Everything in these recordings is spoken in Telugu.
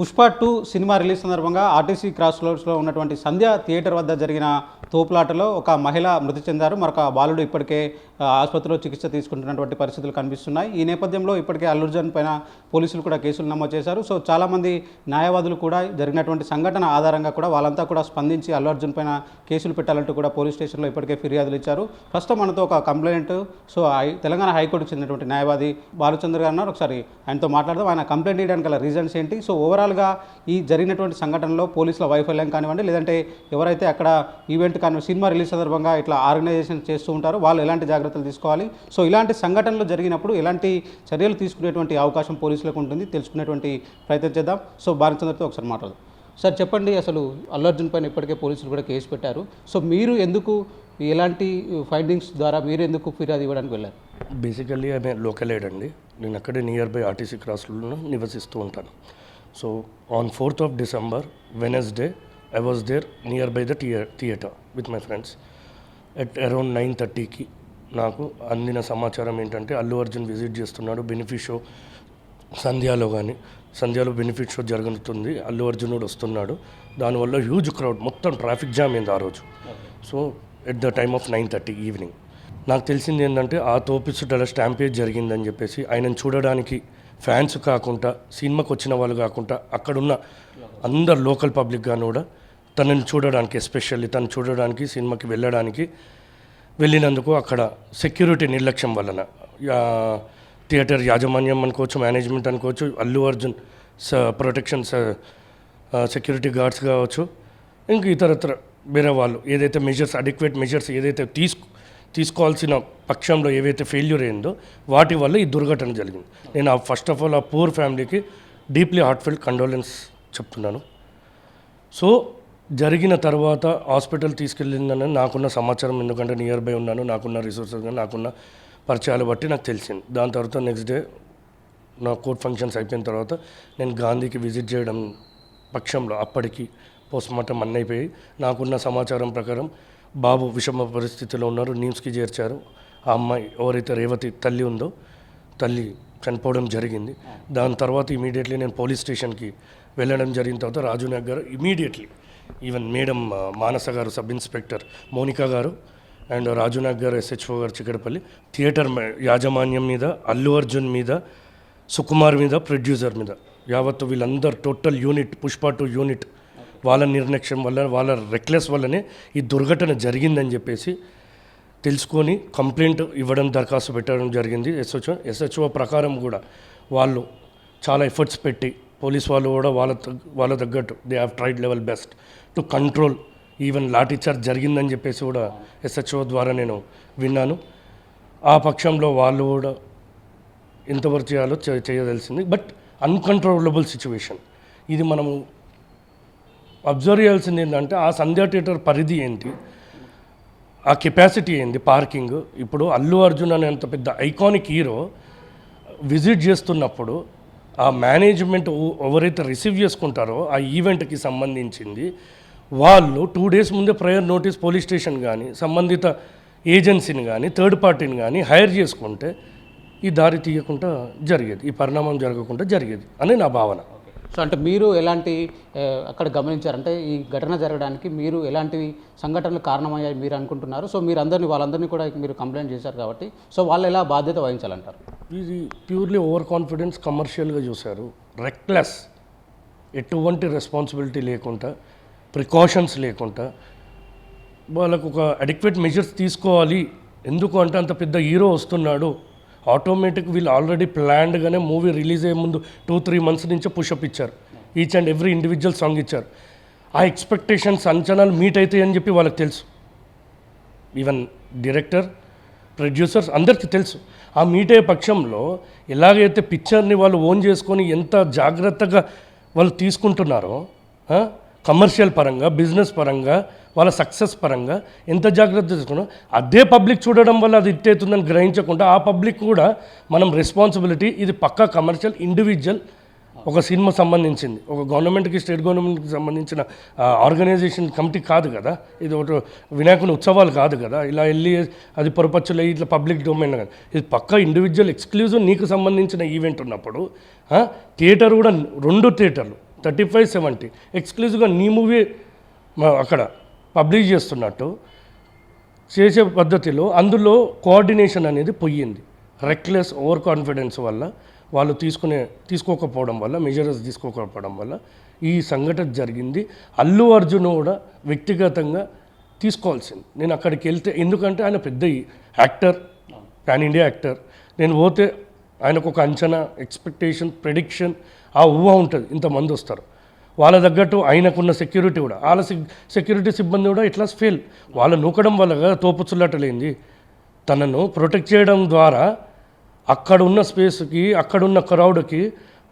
పుష్ప టూ సినిమా రిలీజ్ సందర్భంగా ఆర్టీసీ క్రాస్ రోడ్స్లో ఉన్నటువంటి సంధ్య థియేటర్ వద్ద జరిగిన తోపులాటలో ఒక మహిళ మృతి చెందారు. మరొక బాలుడు ఇప్పటికే ఆసుపత్రిలో చికిత్స తీసుకుంటున్నటువంటి పరిస్థితులు కనిపిస్తున్నాయి. ఈ నేపథ్యంలో ఇప్పటికే అల్లుర్జన్ పైన పోలీసులు కూడా కేసులు నమోదు చేశారు. సో చాలామంది న్యాయవాదులు కూడా జరిగినటువంటి సంఘటన ఆధారంగా కూడా వాళ్ళంతా కూడా స్పందించి అల్లు అర్జున్ పైన కేసులు పెట్టాలంటూ కూడా పోలీస్ స్టేషన్లో ఇప్పటికే ఫిర్యాదులు ఇచ్చారు. ప్రస్తుతం మనతో ఒక కంప్లైంట్ సో తెలంగాణ హైకోర్టుకు చెందినటువంటి న్యాయవాది బాలచంద్ర గారు ఒకసారి ఆయనతో మాట్లాడదాం. ఆయన కంప్లైంట్ చేయడానికి గల రీజన్స్ ఏంటి? సో ఓవరాల్ ఓవరాల్గా ఈ జరిగినటువంటి సంఘటనలో పోలీసుల వైఫల్యం కానివ్వండి లేదంటే ఎవరైతే అక్కడ ఈవెంట్ కానీ సినిమా రిలీజ్ సందర్భంగా ఇట్లా ఆర్గనైజేషన్ చేస్తూ ఉంటారో వాళ్ళు ఎలాంటి జాగ్రత్తలు తీసుకోవాలి. సో ఇలాంటి సంఘటనలు జరిగినప్పుడు ఎలాంటి చర్యలు తీసుకునేటువంటి అవకాశం పోలీసులకు ఉంటుంది తెలుసుకునేటువంటి ప్రయత్నం చేద్దాం. సో భారతచంద్రతో ఒకసారి మాట్లాడదాం. సార్ చెప్పండి అసలు అల్లు అర్జున్ పైన ఇప్పటికే పోలీసులు కూడా కేసు పెట్టారు. సో మీరు ఎందుకు ఎలాంటి ఫైండింగ్స్ ద్వారా మీరు ఎందుకు ఫిర్యాదు ఇవ్వడానికి వెళ్ళారు? బేసికల్లీ ఆమె లోకల్ ఎయిడ్ అండి. నేను అక్కడే నియర్ బై ఆర్టీసీ క్రాస్లో నివసిస్తూ ఉంటాను. So on fourth of December Wednesday I was there near by the thea theatre with my friends at around nine థర్టీకి నాకు అందిన సమాచారం ఏంటంటే అల్లు అర్జున్ విజిట్ చేస్తున్నాడు. బెనిఫిట్ షో సంధ్యాలో కానీ సంధ్యాలో బెనిఫిట్ షో జరుగుతుంది. అల్లు అర్జున్ కూడా వస్తున్నాడు. దానివల్ల హ్యూజ్ క్రౌడ్ మొత్తం ట్రాఫిక్ జామ్ అయింది ఆ రోజు. So at the time of nine thirty evening నాకు తెలిసింది ఏంటంటే ఆ తోపిస్తుటల స్టాంపేజ్ జరిగిందని చెప్పేసి ఆయనను చూడడానికి ఫ్యాన్స్ కాకుండా సినిమాకి వచ్చిన వాళ్ళు కాకుండా అక్కడున్న అందరు లోకల్ పబ్లిక్ కానీ కూడా తనని చూడడానికి ఎస్పెషల్లీ తను చూడడానికి సినిమాకి వెళ్ళడానికి వెళ్ళినందుకు అక్కడ సెక్యూరిటీ నిర్లక్ష్యం వలన. థియేటర్ యాజమాన్యం అనుకోవచ్చు మేనేజ్మెంట్ అనుకోవచ్చు అల్లు అర్జున్ స ప్రొటెక్షన్ స సెక్యూరిటీ గార్డ్స్ కావచ్చు ఇంక ఇతరత్ర వేరే వాళ్ళు ఏదైతే మెజర్స్ అడిక్వేట్ మెజర్స్ ఏదైతే తీసుకు తీసుకోవాల్సిన పక్షంలో ఏవైతే ఫెయిల్యూర్ అయిందో వాటి వల్ల ఈ దుర్ఘటన జరిగింది. నేను ఆ ఫస్ట్ ఆఫ్ ఆల్ ఆ పూర్ ఫ్యామిలీకి డీప్లీ హార్ట్ఫెల్ట్ కండోలెన్స్ చెప్తున్నాను. సో జరిగిన తర్వాత హాస్పిటల్ తీసుకెళ్ళిందని నాకున్న సమాచారం ఎందుకంటే నియర్ బై ఉన్నాను నాకున్న రిసోర్సెస్ కానీ నాకున్న పరిచయాలు బట్టి నాకు తెలిసింది. దాని తర్వాత నెక్స్ట్ డే నా కోర్ట్ ఫంక్షన్స్ అయిపోయిన తర్వాత నేను గాంధీకి విజిట్ చేయడం పక్షంలో అప్పటికి పోస్ట్ మార్టం అన్నైపోయి నాకున్న సమాచారం ప్రకారం బాబు విషమ పరిస్థితిలో ఉన్నారు నీమ్స్కి చేర్చారు. ఆ అమ్మాయి ఎవరైతే రేవతి తల్లి ఉందో తల్లి చనిపోవడం జరిగింది. దాని తర్వాత ఇమీడియట్లీ నేను పోలీస్ స్టేషన్కి వెళ్ళడం జరిగిన తర్వాత రాజునాగ్ గారు immediately even madam Manasa garu sub inspector Monica garu and Rajunag garu SHO garu Chikkadpally theatre యాజమాన్యం మీద అల్లు అర్జున్ మీద సుకుమార్ మీద ప్రొడ్యూసర్ మీద యావత్తు వీళ్ళందరూ total unit Pushpa two unit వాళ్ళ నిర్లక్ష్యం వల్ల వాళ్ళ రెక్లెస్ వల్లనే ఈ దుర్ఘటన జరిగిందని చెప్పేసి తెలుసుకొని కంప్లైంట్ ఇవ్వడం దరఖాస్తు పెట్టడం జరిగింది. ఎస్హెచ్ఓ ఎస్హెచ్ఓ ప్రకారం కూడా వాళ్ళు చాలా ఎఫర్ట్స్ పెట్టి పోలీస్ వాళ్ళు కూడా వాళ్ళ వాళ్ళ తగ్గట్టు they have tried level best to control even lathi charge జరిగిందని చెప్పేసి కూడా ఎస్హెచ్ఓ ద్వారా నేను విన్నాను. ఆ పక్షంలో వాళ్ళు కూడా ఎంతవరకు చేయాలో చే- చేయదలిసింది. బట్ అన్కంట్రోలబుల్ సిచ్యువేషన్ ఇది మనము అబ్జర్వ్ చేయాల్సింది ఏంటంటే ఆ సంధ్యా థియేటర్ పరిధి ఏంటి? ఆ కెపాసిటీ ఏంది? పార్కింగ్. ఇప్పుడు అల్లు అర్జున్ అనే అంత పెద్ద ఐకానిక్ హీరో విజిట్ చేస్తున్నప్పుడు ఆ మేనేజ్మెంట్ ఎవరైతే రిసీవ్ చేసుకుంటారో ఆ ఈవెంట్కి సంబంధించింది వాళ్ళు టూ డేస్ ముందే ప్రయర్ నోటీస్ పోలీస్ స్టేషన్ కానీ సంబంధిత ఏజెన్సీని కానీ థర్డ్ పార్టీని కానీ హైర్ చేసుకుంటే ఈ దారి తీయకుండా జరిగేది ఈ పరిణామం జరగకుండా జరిగేది అని నా భావన. సో అంటే మీరు ఎలాంటి అక్కడ గమనించారంటే ఈ ఘటన జరగడానికి మీరు ఎలాంటి సంఘటనలు కారణమయ్యాయి మీరు అనుకుంటున్నారు? సో మీరు అందరినీ వాళ్ళందరినీ కూడా మీరు కంప్లైంట్ చేశారు కాబట్టి సో వాళ్ళు ఎలా బాధ్యత వహించాలంటారు? ఇది ప్యూర్లీ ఓవర్ కాన్ఫిడెన్స్ కమర్షియల్గా చూశారు. రెక్లెస్ ఎటువంటి రెస్పాన్సిబిలిటీ లేకుండా ప్రికాషన్స్ లేకుండా వాళ్ళకు ఒక అడిక్వేట్ మెజర్స్ తీసుకోవాలి. ఎందుకు అంటే అంత పెద్ద హీరో వస్తున్నాడు. ఆటోమేటిక్ వీళ్ళు ఆల్రెడీ ప్లాన్డ్గానే మూవీ రిలీజ్ అయ్యే ముందు టూ త్రీ మంత్స్ నుంచే పుషప్ ఇచ్చారు. Each and every individual song ఇచ్చారు. ఆ ఎక్స్పెక్టేషన్స్ అంచనాలు మీట్ అవుతాయి అని చెప్పి వాళ్ళకి తెలుసు. ఈవెన్ డైరెక్టర్ ప్రొడ్యూసర్స్ అందరికీ తెలుసు. ఆ మీట్ అయ్యే పక్షంలో ఎలాగైతే పిక్చర్ని వాళ్ళు ఓన్ చేసుకొని ఎంత జాగ్రత్తగా వాళ్ళు తీసుకుంటున్నారో కమర్షియల్ పరంగా బిజినెస్ పరంగా వాళ్ళ సక్సెస్ పరంగా ఎంత జాగ్రత్త తీసుకున్నా అదే పబ్లిక్ చూడడం వల్ల అది ఇట్టేతుందని గ్రహించకుండా ఆ పబ్లిక్ కూడా మనం రెస్పాన్సిబిలిటీ ఇది పక్కా కమర్షియల్ ఇండివిజువల్ ఒక సినిమా సంబంధించింది. ఒక గవర్నమెంట్కి స్టేట్ గవర్నమెంట్కి సంబంధించిన ఆర్గనైజేషన్ కమిటీ కాదు కదా. ఇది ఒక వినాయకుని ఉత్సవాలు కాదు కదా. ఇలా వెళ్ళి అది పొరపచ్చులు ఇట్లా పబ్లిక్ డొమైన్ కదా. ఇది పక్కా ఇండివిజువల్ ఎక్స్క్లూజివ్ నీకు సంబంధించిన ఈవెంట్ ఉన్నప్పుడు థియేటర్ కూడా రెండు థియేటర్లు థర్టీ ఫైవ్ సెవెంటీ ఎక్స్క్లూజివ్గా నీ మూవీ అక్కడ పబ్లిష్ చేస్తున్నట్టు చేసే పద్ధతిలో అందులో కోఆర్డినేషన్ అనేది పోయింది. రెక్లెస్ ఓవర్ కాన్ఫిడెన్స్ వల్ల వాళ్ళు తీసుకునే తీసుకోకపోవడం వల్ల మెజర్స్ తీసుకోకపోవడం వల్ల ఈ సంఘటన జరిగింది. అల్లు అర్జున్ కూడా వ్యక్తిగతంగా తీసుకోవాల్సింది. నేను అక్కడికి వెళ్తే ఎందుకంటే ఆయన పెద్ద యాక్టర్ పాన్ ఇండియా యాక్టర్. నేను పోతే ఆయనకు ఒక అంచనా ఎక్స్పెక్టేషన్ ప్రెడిక్షన్ ఆ ఊహ ఉంటుంది. ఇంతమంది వస్తారు. వాళ్ళ తగ్గట్టు ఆయనకున్న సెక్యూరిటీ కూడా. వాళ్ళ సెక్యూరిటీ సిబ్బంది కూడా ఇట్లా ఫెయిల్ వాళ్ళు నూకడం వల్ల కదా తోపుచుల్లటలేంది. తనను ప్రొటెక్ట్ చేయడం ద్వారా అక్కడ ఉన్న స్పేస్కి అక్కడ ఉన్న క్రౌడ్కి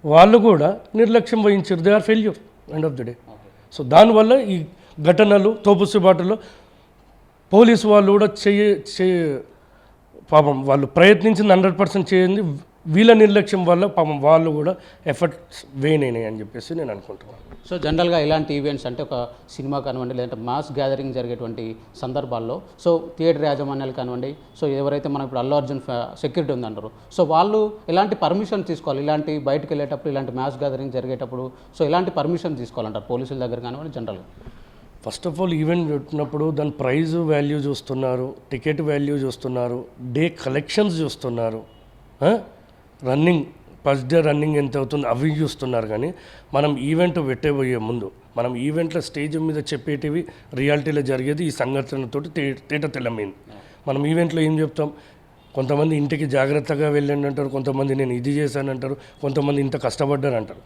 వాళ్ళు కూడా నిర్లక్ష్యం వహించారు. They are failure end of the day so దానివల్ల ఈ ఘటనలు తోపుసుబాటులో పోలీసు వాళ్ళు కూడా చేయ చేయ పాపం వాళ్ళు ప్రయత్నించింది హండ్రెడ్ పర్సెంట్ చేయండి వీళ్ళ నిర్లక్ష్యం వల్ల పాపం వాళ్ళు కూడా ఎఫర్ట్స్ వేయనైనాయి అని చెప్పేసి నేను అనుకుంటున్నాను. సో జనరల్గా ఇలాంటి ఈవెంట్స్ అంటే ఒక సినిమా కానివ్వండి లేదంటే మాస్ గ్యాదరింగ్ జరిగేటువంటి సందర్భాల్లో సో థియేటర్ యాజమాన్యాలు కానివ్వండి సో ఎవరైతే మనం ఇప్పుడు అల్లు అర్జున్ సెక్యూరిటీ ఉందంటారు సో వాళ్ళు ఎలాంటి పర్మిషన్ తీసుకోవాలి? ఇలాంటి బయటకు వెళ్ళేటప్పుడు ఇలాంటి మాస్ గ్యాదరింగ్ జరిగేటప్పుడు సో ఎలాంటి పర్మిషన్ తీసుకోవాలంటారు పోలీసుల దగ్గర కానివ్వండి జనరల్గా ఫస్ట్ ఆఫ్ ఆల్ ఈవెంట్ పెట్టినప్పుడు దాని ప్రైజ్ వాల్యూ చూస్తున్నారు టికెట్ వాల్యూ చూస్తున్నారు డే కలెక్షన్స్ చూస్తున్నారు రన్నింగ్ ఫస్ట్ డే రన్నింగ్ ఎంత అవుతుంది అవి చూస్తున్నారు కానీ మనం ఈవెంట్ పెట్టేబోయే ముందు మనం ఈవెంట్లో స్టేజ్ మీద చెప్పేటివి రియాలిటీలో జరిగేది ఈ సంఘటనతో తేట తెల్లమైంది మనం. ఈవెంట్లో ఏం చెప్తాం? కొంతమంది ఇంటికి జాగ్రత్తగా వెళ్ళండి అంటారు కొంతమంది నేను ఇది చేశానంటారు కొంతమంది ఇంత కష్టపడ్డాను అంటారు.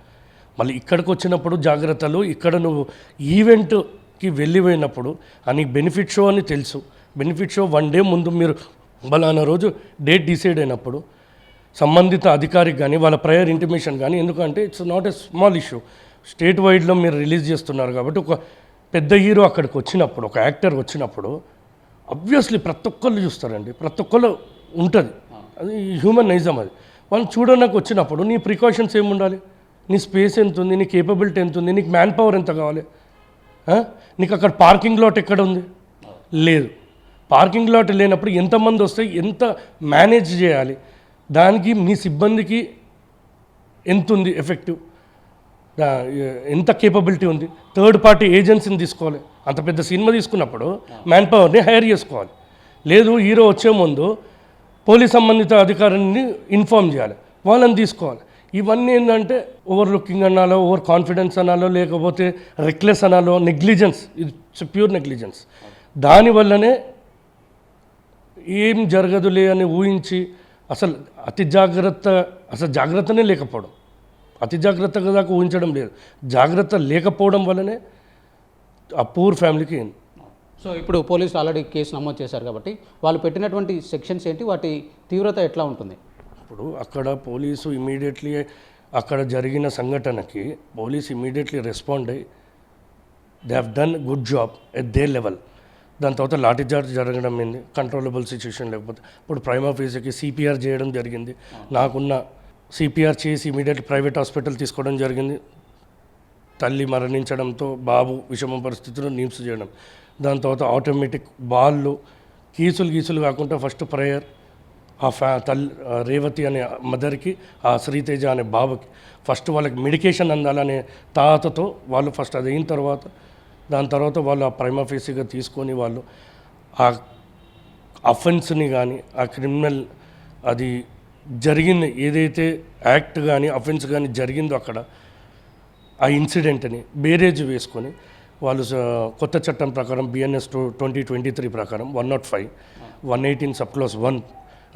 మళ్ళీ ఇక్కడికి వచ్చినప్పుడు జాగ్రత్తలు ఇక్కడ నువ్వు ఈవెంట్కి వెళ్ళిపోయినప్పుడు అని బెనిఫిట్ షో అని తెలుసు. బెనిఫిట్ షో వన్ డే ముందు మీరు బలానా రోజు డేట్ డిసైడ్ అయినప్పుడు సంబంధిత అధికారికి కానీ వాళ్ళ ప్రయర్ ఇంటిమేషన్ కానీ ఎందుకంటే it's not a small issue state వైడ్లో మీరు రిలీజ్ చేస్తున్నారు కాబట్టి ఒక పెద్ద హీరో అక్కడికి వచ్చినప్పుడు ఒక యాక్టర్ వచ్చినప్పుడు అబ్వియస్లీ ప్రతి ఒక్కళ్ళు చూస్తారండి. ప్రతి ఒక్కళ్ళు ఉంటుంది. అది హ్యూమన్ నైజం అది. వాళ్ళు చూడడానికి వచ్చినప్పుడు నీ ప్రికాషన్స్ ఏమి ఉండాలి నీ స్పేస్ ఎంత ఉంది నీ కేపబిలిటీ ఎంత ఉంది నీకు మ్యాన్ పవర్ ఎంత కావాలి? నీకు అక్కడ పార్కింగ్ లాట్ ఎక్కడ ఉంది? లేదు. పార్కింగ్ లాట్ లేనప్పుడు ఎంతమంది వస్తే ఎంత మేనేజ్ చేయాలి? దానికి మీ సిబ్బందికి ఎంత ఉంది ఎఫెక్టివ్ ఎంత కేపబిలిటీ ఉంది? థర్డ్ పార్టీ ఏజెన్సీని తీసుకోవాలి. అంత పెద్ద సినిమా తీసుకున్నప్పుడు మ్యాన్ పవర్ని హైర్ చేసుకోవాలి. లేదు హీరో వచ్చే ముందు పోలీస్ సంబంధిత అధికారిని ఇన్ఫార్మ్ చేయాలి. వాళ్ళని తీసుకోవాలి. ఇవన్నీ ఏంటంటే ఓవర్ లుకింగ్ అనాలో ఓవర్ కాన్ఫిడెన్స్ అనాలో లేకపోతే రెక్లెస్ అనాలో నెగ్లిజెన్స్ ఇది ప్యూర్ నెగ్లిజెన్స్ దానివల్లనే ఏం జరగదులే అని ఊహించి అసలు అతి జాగ్రత్త అసలు జాగ్రత్తనే లేకపోవడం. అతి జాగ్రత్తగా దాకా ఊహించడం లేదు. జాగ్రత్త లేకపోవడం వల్లనే ఆ పూర్ ఫ్యామిలీకి సో ఇప్పుడు పోలీసులు ఆల్రెడీ కేసు నమోదు చేశారు కాబట్టి వాళ్ళు పెట్టినటువంటి సెక్షన్స్ ఏంటి? వాటి తీవ్రత ఎట్లా ఉంటుంది? ఇప్పుడు అక్కడ పోలీసు ఇమీడియట్లీ అక్కడ జరిగిన సంఘటనకి పోలీస్ ఇమీడియట్లీ రెస్పాండ్ అయ్యి they have done good job at the level. దాని తర్వాత లాఠీ చార్జ్ జరగడం ఏంది? కంట్రోలబుల్ సిచ్యువేషన్ లేకపోతే ఇప్పుడు ప్రైమ్ ఆఫీసర్కి సిపిఆర్ చేయడం జరిగింది. నాకున్న సిపిఆర్ చేసి ఇమీడియట్ ప్రైవేట్ హాస్పిటల్ తీసుకోవడం జరిగింది. తల్లి మరణించడంతో బాబు విషమ పరిస్థితుల్లో నిమ్స్ చేయడం. దాని తర్వాత ఆటోమేటిక్ బాళ్ళు కీసులు గీసులు కాకుండా ఫస్ట్ ప్రేయర్ ఆ ఫ్యా తల్లి రేవతి అనే మదర్కి ఆ శ్రీతేజ అనే బాబుకి. ఫస్ట్ వాళ్ళకి మెడికేషన్ అందాలనే తాతతో వాళ్ళు ఫస్ట్ అది అయిన తర్వాత దాని తర్వాత వాళ్ళు ఆ ప్రైమ్ ఆఫీసీగా తీసుకొని వాళ్ళు ఆ అఫెన్స్ని కానీ ఆ క్రిమినల్ అది జరిగింది ఏదైతే యాక్ట్ కానీ అఫెన్స్ కానీ జరిగిందో అక్కడ ఆ ఇన్సిడెంట్ని బేరేజ్ వేసుకొని వాళ్ళు కొత్త చట్టం ప్రకారం BNS two twenty twenty three ప్రకారం one not five one eighteen sub clause one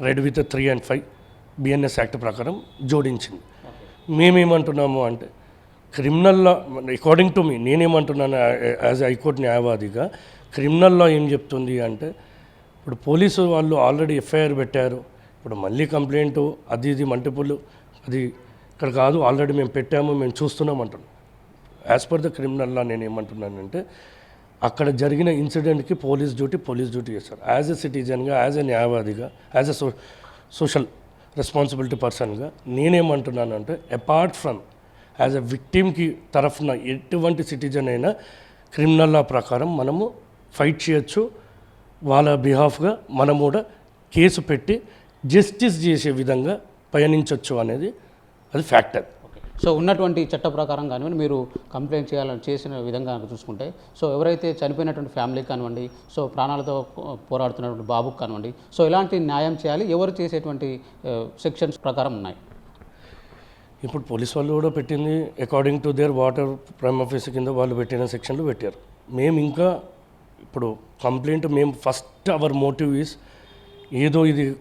read with three and five BNS act ప్రకారం జోడించింది. మేమేమంటున్నాము అంటే క్రిమినల్ లా అకార్డింగ్ టు మీ నేనేమంటున్నాను యాజ్ హైకోర్టు న్యాయవాదిగా క్రిమినల్ లా ఏం చెప్తుంది అంటే ఇప్పుడు పోలీసు వాళ్ళు ఆల్రెడీ ఎఫ్ఐఆర్ పెట్టారు ఇప్పుడు మళ్ళీ కంప్లైంట్ అది ఇది మల్టిపుల్ అది ఇక్కడ కాదు ఆల్రెడీ మేము పెట్టాము మేము చూస్తున్నాం అంటున్నాం as per the criminal law నేను ఏమంటున్నానంటే అక్కడ జరిగిన ఇన్సిడెంట్కి పోలీస్ డ్యూటీ పోలీస్ డ్యూటీ చేస్తారు. యాజ్ ఎ సిటిజన్గా యాజ్ ఎ న్యాయవాదిగా as a so social responsibility పర్సన్గా నేనేమంటున్నానంటే అపార్ట్ ఫ్రమ్ యాజ్ అ విక్టిమ్కి తరఫున ఎటువంటి సిటిజన్ అయినా క్రిమినల్ లా ప్రకారం మనము ఫైట్ చేయొచ్చు. వాళ్ళ బిహాఫ్గా మనం కూడా కేసు పెట్టి జస్టిస్ చేసే విధంగా పయనించవచ్చు అనేది అది ఫ్యాక్టర్ సో ఉన్నటువంటి చట్ట ప్రకారం కానివ్వండి మీరు కంప్లైంట్ చేయాలని చేసిన విధంగా చూసుకుంటే సో ఎవరైతే చనిపోయినటువంటి ఫ్యామిలీకి కానివ్వండి సో ప్రాణాలతో పోరాడుతున్నటువంటి బాబుకి కానివ్వండి సో ఎలాంటి న్యాయం చేయాలి ఎవరు చేసేటువంటి సెక్షన్స్ ప్రకారం ఉన్నాయి? ఇప్పుడు పోలీస్ వాళ్ళు కూడా పెట్టింది according to their water prime office కింద వాళ్ళు పెట్టిన సెక్షన్లు పెట్టారు. మేము ఇంకా ఇప్పుడు కంప్లైంట్ మేము ఫస్ట్ అవర్ మోటివ్ ఈస్ ఏదో ఇది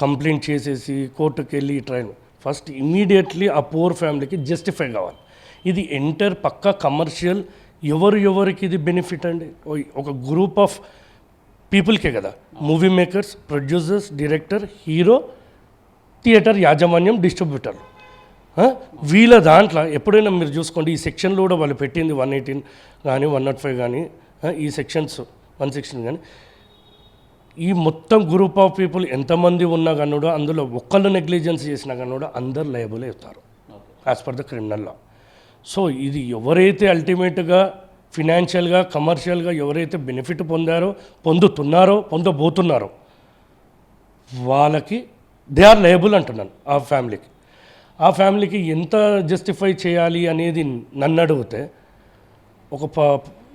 కంప్లైంట్ చేసేసి కోర్టుకి వెళ్ళి ట్రైన్ ఫస్ట్ ఇమీడియట్లీ ఆ పూర్ ఫ్యామిలీకి జస్టిఫై కావాలి. ఇది ఎంటర్ పక్కా కమర్షియల్ ఎవరు ఎవరికి ఇది బెనిఫిట్ అండి? ఓ- ఒక గ్రూప్ ఆఫ్ పీపుల్కే కదా. Movie makers producers director hero theatre యాజమాన్యం డిస్ట్రిబ్యూటర్ వీళ్ళ దాంట్లో ఎప్పుడైనా మీరు చూసుకోండి ఈ సెక్షన్లో కూడా వాళ్ళు పెట్టింది వన్ ఎయిటీన్ కానీ వన్ నాట్ ఫైవ్ కానీ ఈ సెక్షన్స్ వన్ సెక్షన్ కానీ ఈ మొత్తం గ్రూప్ ఆఫ్ పీపుల్ ఎంతమంది ఉన్నా కానీ కూడా అందులో ఒక్కళ్ళు నెగ్లిజెన్స్ చేసినా కానీ కూడా అందరు లయబుల్ అవుతారు. As per the criminal law so ఇది ఎవరైతే అల్టిమేట్గా ఫినాన్షియల్గా కమర్షియల్గా ఎవరైతే బెనిఫిట్ పొందారో పొందుతున్నారో పొందబోతున్నారో వాళ్ళకి దే ఆర్ లయబుల్ అంటున్నాను ఆ ఫ్యామిలీకి ఆ ఫ్యామిలీకి ఎంత జస్టిఫై చేయాలి అనేది నన్ను అడిగితే ఒక ప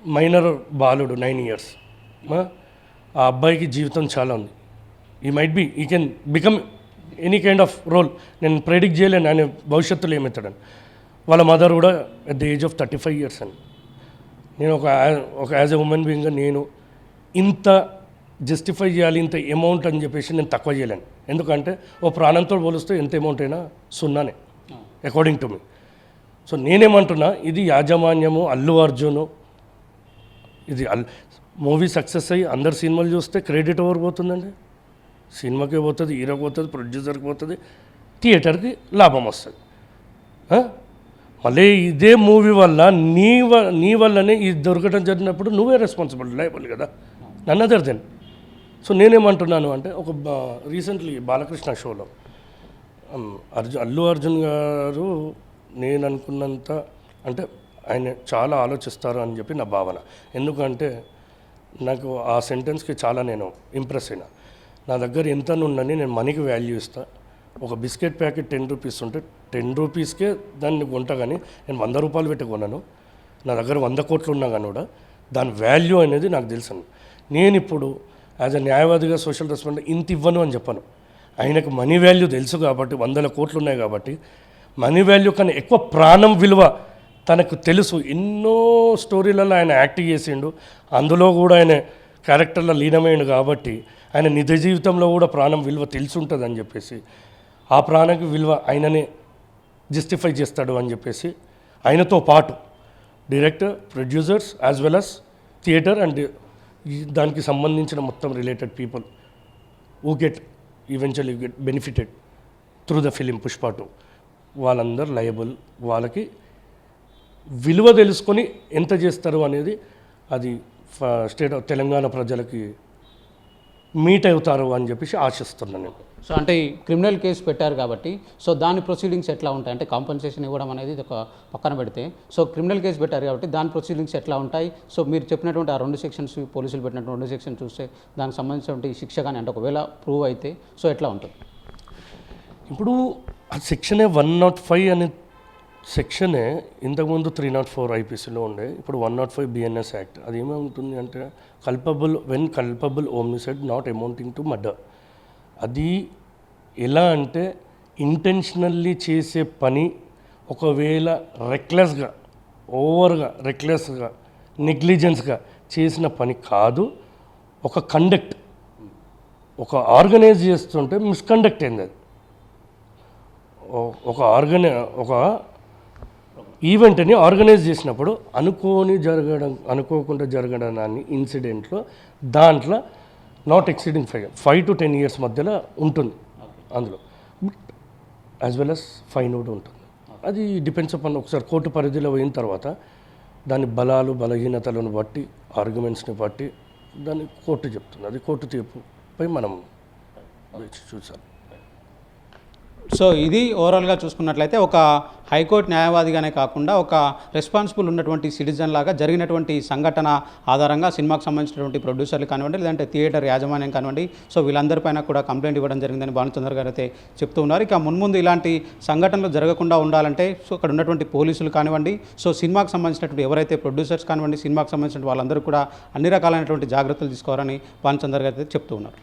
మైనర్ బాలుడు నైన్ ఇయర్స్. ఆ అబ్బాయికి జీవితం చాలా ఉంది. He might be he can become any kind of role నేను ప్రెడిక్ట్ చేయలేను ఆయన భవిష్యత్తులో ఏమవుతాడని. వాళ్ళ మదర్ కూడా at the age of thirty five years అని. నేను ఒక ఒక యాజ్ ఎ ఉమెన్ బీయింగ్గా నేను ఇంత జస్టిఫై చేయాలి ఇంత అమౌంట్ అని చెప్పేసి నేను తక్కువ చేయలేను. ఎందుకంటే ఓ ప్రాణంతో పోలిస్తే ఎంత అమౌంట్ అయినా సున్నానే అకార్డింగ్ టు మీ సో నేనేమంటున్నా ఇది యాజమాన్యము అల్లు అర్జును ఇది అల్ మూవీ సక్సెస్ అయ్యి అందరు సినిమాలు చూస్తే క్రెడిట్ ఎవరు పోతుందండి? సినిమాకి పోతుంది హీరోకి పోతుంది ప్రొడ్యూసర్కి పోతుంది థియేటర్కి లాభం వస్తుంది. మళ్ళీ ఇదే మూవీ వల్ల నీ వ నీ వల్లనే ఇది దొరకడం జరిగినప్పుడు నువ్వే రెస్పాన్సిబుల్ లైబుల్ కదా? నన్ను అదర్ దెన్ సో నేనేమంటున్నాను అంటే ఒక రీసెంట్లీ బాలకృష్ణ షోలో అర్జున్ అల్లు అర్జున్ గారు నేను అనుకున్నంత అంటే ఆయన చాలా ఆలోచిస్తారు అని చెప్పి నా భావన. ఎందుకంటే నాకు ఆ సెంటెన్స్కి చాలా నేను ఇంప్రెస్ అయినా. నా దగ్గర ఎంత నుండని నేను మనీకి వాల్యూ ఇస్తాను ఒక బిస్కెట్ ప్యాకెట్ టెన్ రూపీస్ ఉంటే టెన్ రూపీస్కే దాన్ని కొంటా కానీ నేను వంద రూపాయలు పెట్టి కొన్నాను నా దగ్గర వంద కోట్లు ఉన్నా కానీ కూడా దాని వాల్యూ అనేది నాకు తెలుసు. నేను ఇప్పుడు యాజ్ అ న్యాయవాదిగా సోషల్ రెస్పాండ్ ఇంత ఇవ్వను అని చెప్పను. ఆయనకు మనీ వాల్యూ తెలుసు కాబట్టి వందల కోట్లు ఉన్నాయి కాబట్టి మనీ వాల్యూ కన్నా ఎక్కువ ప్రాణం విలువ తనకు తెలుసు. ఎన్నో స్టోరీలలో ఆయన యాక్ట్ చేసిండు. అందులో కూడా ఆయన క్యారెక్టర్లో లీనమైండు కాబట్టి ఆయన నిజ జీవితంలో కూడా ప్రాణం విలువ తెలిసి ఉంటుంది అని చెప్పేసి ఆ ప్రాణకి విలువ ఆయననే జస్టిఫై చేస్తాడు అని చెప్పేసి ఆయనతో పాటు director producers as well as theatre and దానికి సంబంధించిన మొత్తం రిలేటెడ్ పీపుల్ ఊ get eventually get benefited through the film Pushpa two. వాళ్ళందరూ లయబుల్ వాళ్ళకి విలువ తెలుసుకొని ఎంత చేస్తారు అనేది అది స్టేట్ ఆఫ్ తెలంగాణ ప్రజలకి మీట్ అవుతారు అని చెప్పేసి ఆశిస్తున్నాను నేను. సో అంటే ఈ క్రిమినల్ కేసు పెట్టారు కాబట్టి సో దాని ప్రొసీడింగ్స్ ఎట్లా ఉంటాయి? అంటే కాంపన్సేషన్ ఇవ్వడం అనేది ఇది ఒక పక్కన పెడితే సో క్రిమినల్ కేసు పెట్టారు కాబట్టి దాని ప్రొసీడింగ్స్ ఎట్లా ఉంటాయి? సో మీరు చెప్పినటువంటి ఆ రెండు సెక్షన్స్ పోలీసులు పెట్టినటువంటి రెండు సెక్షన్ చూస్తే దానికి సంబంధించినటువంటి శిక్ష కానీ అంటే ఒకవేళ ప్రూవ్ అయితే సో ఎట్లా ఉంటుంది? ఇప్పుడు ఆ సెక్షనే వన్ నాట్ ఫైవ్ అనే సెక్షనే ఇంతకుముందు త్రీ నాట్ ఫోర్ ఐపీసీలో ఉండే ఇప్పుడు one not five BNS act. అది ఏమవుతుంది అంటే culpable when culpable homicide not amounting to murder అది ఎలా అంటే ఇంటెన్షనల్లీ చేసే పని ఒకవేళ రెక్లెస్గా ఓవర్గా రెక్లెస్గా నెగ్లిజెన్స్గా చేసిన పని కాదు ఒక కండక్ట్ ఒక ఆర్గనైజ్ చేస్తుంటే మిస్కండక్ట్ అయింది అది. ఒక ఆర్గనై ఒక ఈవెంట్ని ఆర్గనైజ్ చేసినప్పుడు అనుకోని జరగడం అనుకోకుండా జరగడం దాన్ని ఇన్సిడెంట్లో దాంట్లో not exceeding five five to ten years మధ్యలో ఉంటుంది అందులో. యాజ్ వెల్ అస్ ఫైన్ కూడా ఉంటుంది. అది డిపెండ్స్ అపాన్ ఒకసారి కోర్టు పరిధిలో పోయిన తర్వాత దాని బలాలు బలహీనతలను బట్టి ఆర్గ్యుమెంట్స్ని బట్టి దాన్ని కోర్టు చెప్తుంది. అది కోర్టు తీర్పుపై మనం చూసాం సో ఇది ఓవరాల్గా చూసుకున్నట్లయితే ఒక హైకోర్టు న్యాయవాదిగానే కాకుండా ఒక రెస్పాన్సిబుల్ ఉన్నటువంటి సిటిజన్ లాగా జరిగినటువంటి సంఘటన ఆధారంగా సినిమాకి సంబంధించినటువంటి ప్రొడ్యూసర్లు కానివ్వండి లేదంటే థియేటర్ యాజమాన్యం కానివ్వండి సో వీళ్ళందరిపైన కూడా కంప్లైంట్ ఇవ్వడం జరిగిందని భానుచంద్ర గారు అయితే చెప్తూ ఉన్నారు. ఇక మున్ముందు ఇలాంటి సంఘటనలు జరగకుండా ఉండాలంటే సో అక్కడ ఉన్నటువంటి పోలీసులు కానివ్వండి సో సినిమాకి సంబంధించినటువంటి ఎవరైతే ప్రొడ్యూసర్స్ కానివ్వండి సినిమాకి సంబంధించిన వాళ్ళందరూ కూడా అన్ని రకాలైనటువంటి జాగ్రత్తలు తీసుకోవాలని భానుచంద్ర గారు అయితే చెప్తూ ఉన్నారు.